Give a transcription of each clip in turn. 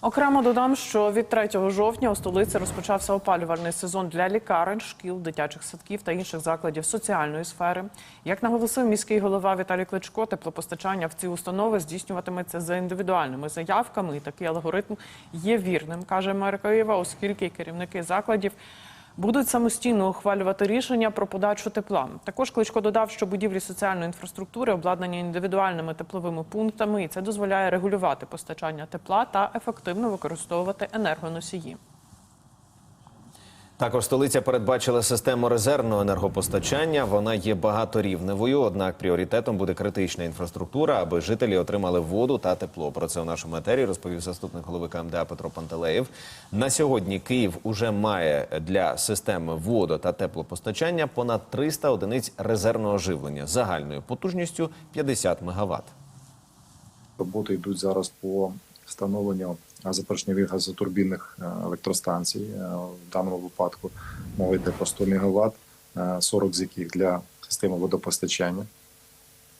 Окремо додам, що від 3 жовтня у столиці розпочався опалювальний сезон для лікарень, шкіл, дитячих садків та інших закладів соціальної сфери. Як наголосив міський голова Віталій Кличко, теплопостачання в ці установи здійснюватиметься за індивідуальними заявками. І такий алгоритм є вірним, каже мер Києва, оскільки керівники закладів будуть самостійно ухвалювати рішення про подачу тепла. Також Кличко додав, що будівлі соціальної інфраструктури обладнані індивідуальними тепловими пунктами, і це дозволяє регулювати постачання тепла та ефективно використовувати енергоносії. Також столиця передбачила систему резервного енергопостачання. Вона є багаторівневою, однак пріоритетом буде критична інфраструктура, аби жителі отримали воду та тепло. Про це у нашому етері розповів заступник голови КМДА Петро Пантелеєв. На сьогодні Київ уже має для системи водо та теплопостачання понад 300 одиниць резервного живлення загальною потужністю 50 МВт. Роботи йдуть зараз по встановленню запорожньових газотурбінних е, електростанцій. Е, В даному випадку мова йде про 100 МВт, 40 з яких для системи водопостачання.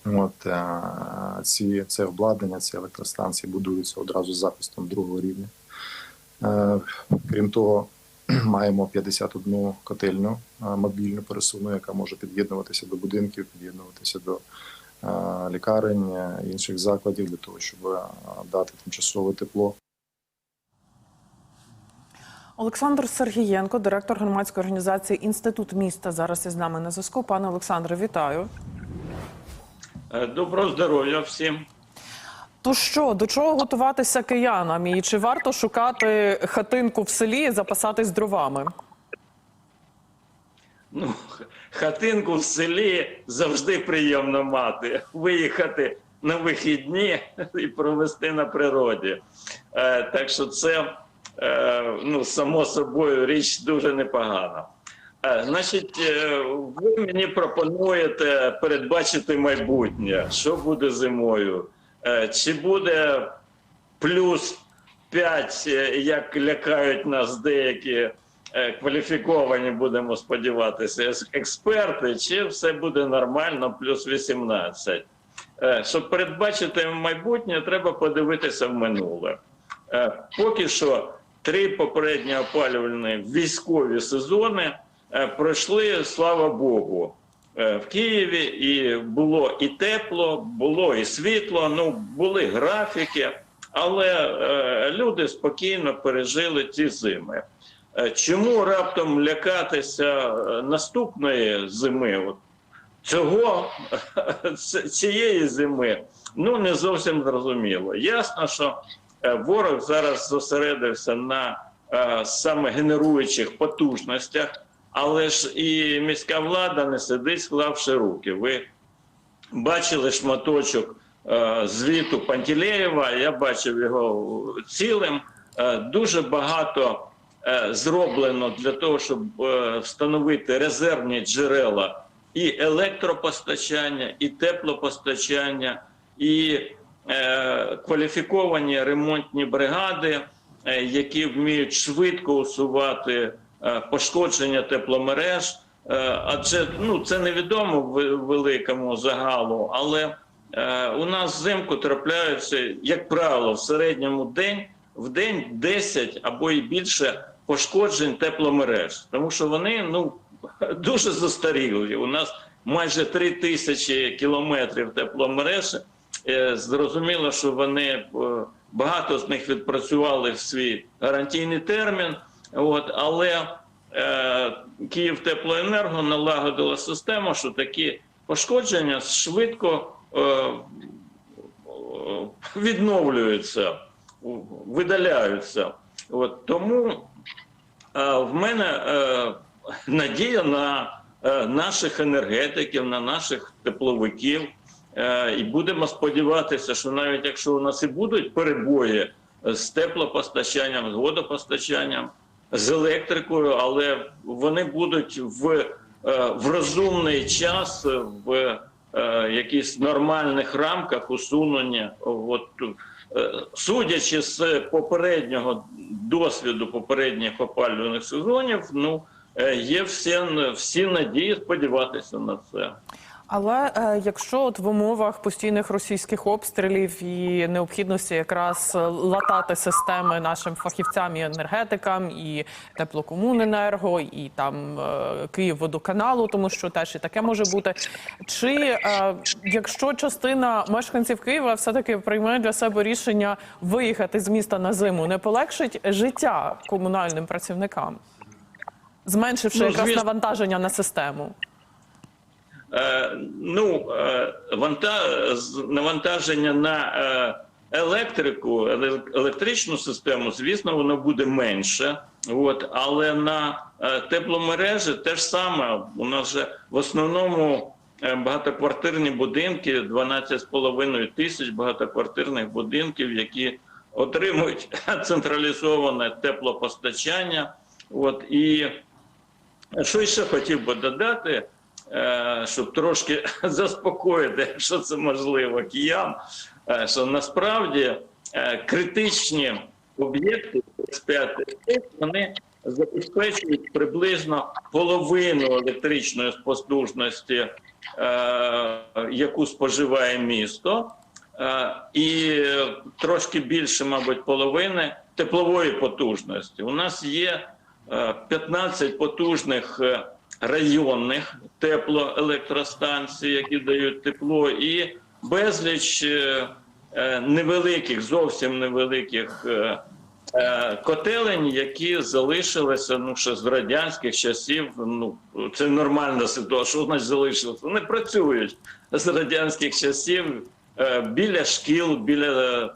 От е, ці це обладнання, ці електростанції будуються одразу з захистом другого рівня. Крім того, маємо 51 котельню е, мобільну пересувну, яка може під'єднуватися до будинків, під'єднуватися до лікарень, інших закладів для того, щоб дати тимчасове тепло. Олександр Сергієнко, директор громадської організації Інститут міста, зараз із нами на зв'язку. Пане Олександре, вітаю. Е, Доброго здоров'я всім. То що, до чого готуватися киянам? І чи варто шукати хатинку в селі і запасатись дровами? Ну, хатинку в селі завжди приємно мати. Виїхати на вихідні і провести на природі. Е, так що це, ну, само собою, річ дуже непогана. Е, значить, е, ви мені пропонуєте передбачити майбутнє, що буде зимою. Е, чи буде плюс 5, як лякають нас деякі е, кваліфіковані, будемо сподіватися, експерти, чи все буде нормально, плюс 18. Е, Щоб передбачити майбутнє, треба подивитися в минуле. Е, Поки що три попередні опалювальні військові сезони е, пройшли, слава Богу, е, в Києві, і було і тепло, було і світло, ну були графіки, але е, люди спокійно пережили ці зими. Чому раптом лякатися наступної зими? От цього цієї зими ну не зовсім зрозуміло. Ясно, що ворог зараз зосередився на е, саме генеруючих потужностях, але ж і міська влада не сидить, склавши руки. Ви бачили шматочок е, звіту Пантелеєва, я бачив його цілим. Е, дуже багато е, зроблено для того, щоб е, встановити резервні джерела і електропостачання, і теплопостачання, і е, кваліфіковані ремонтні бригади, е, які вміють швидко усувати е, пошкодження тепломереж. Е, Адже ну це невідомо в- великому загалу, але е, у нас взимку трапляються, як правило, в середньому день в день 10 або і більше пошкоджень тепломереж, тому що вони ну дуже застарілі. У нас майже 3 тисячі кілометрів тепломереж. Е, Зрозуміло, що вони е, багато з них відпрацювали в свій гарантійний термін. От, але е, Київ теплоенерго налагодила систему, що такі пошкодження швидко е, е, відновлюються, видаляються. От, тому е, в мене е, надія на е, наших енергетиків, на наших тепловиків. Е, і будемо сподіватися, що навіть якщо у нас і будуть перебої з теплопостачанням, з водопостачанням, з електрикою, але вони будуть в, е, в розумний час, в е, якихось нормальних рамках усунення. От, судячи з попереднього досвіду попередніх опалювальних сезонів, ну є всі, всі надії сподіватися на це. Але е, якщо от в умовах постійних російських обстрілів і необхідності якраз е, латати системи нашим фахівцям і енергетикам, і теплокомуненерго, і там е, Київводоканалу, тому що теж і таке може бути. Чи е, якщо частина мешканців Києва все-таки прийме для себе рішення виїхати з міста на зиму, не полегшить життя комунальним працівникам, зменшивши Ну, якраз навантаження на систему? Е, ну, е, навантаження на е, електрику, електричну систему, звісно, воно буде менше. От, але на тепломережі те ж саме. У нас же в основному багатоквартирні будинки, 12,5 тисяч багатоквартирних будинків, які отримують централізоване теплопостачання. От, і що ще хотів би додати, щоб трошки заспокоїти, якщо це можливо, киян, е, що насправді е, критичні об'єкти 35 вони забезпечують приблизно половину електричної спостужності, е, яку споживає місто, е, і трошки більше, мабуть, половини теплової потужності. У нас є е, 15 потужних е, районних теплоелектростанцій, які дають тепло, і безліч е, е, невеликих, зовсім невеликих е, котелень, які залишилися ну ще з радянських часів. Ну це нормальна ситуація. Що значить залишилося? Вони працюють з радянських часів біля шкіл, біля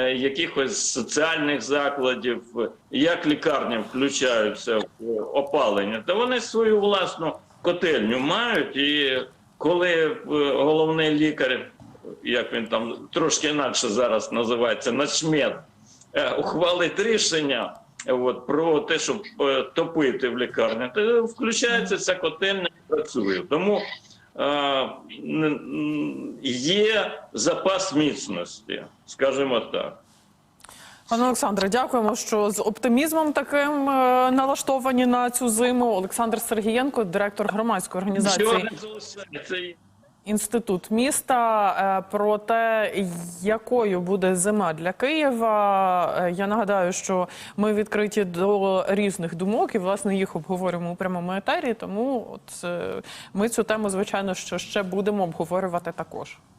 якихось соціальних закладів, як лікарні включаються в опалення, та вони свою власну котельню мають. І коли е, головний лікар, як він там трошки інакше зараз називається, начмет, е, ухвалить рішення. От про те, щоб е, топити в лікарні, то включається ця котельня і працює. Тому е, є запас міцності, скажімо так. Пане Олександре, дякуємо, що з оптимізмом таким е, налаштовані на цю зиму. Олександр Сергієнко, директор громадської організації Інститут міста. Е, Про те, якою буде зима для Києва. Е, Я нагадаю, що ми відкриті до різних думок і власне їх обговорюємо у прямому етері. Тому от е, ми цю тему, звичайно, що ще будемо обговорювати також.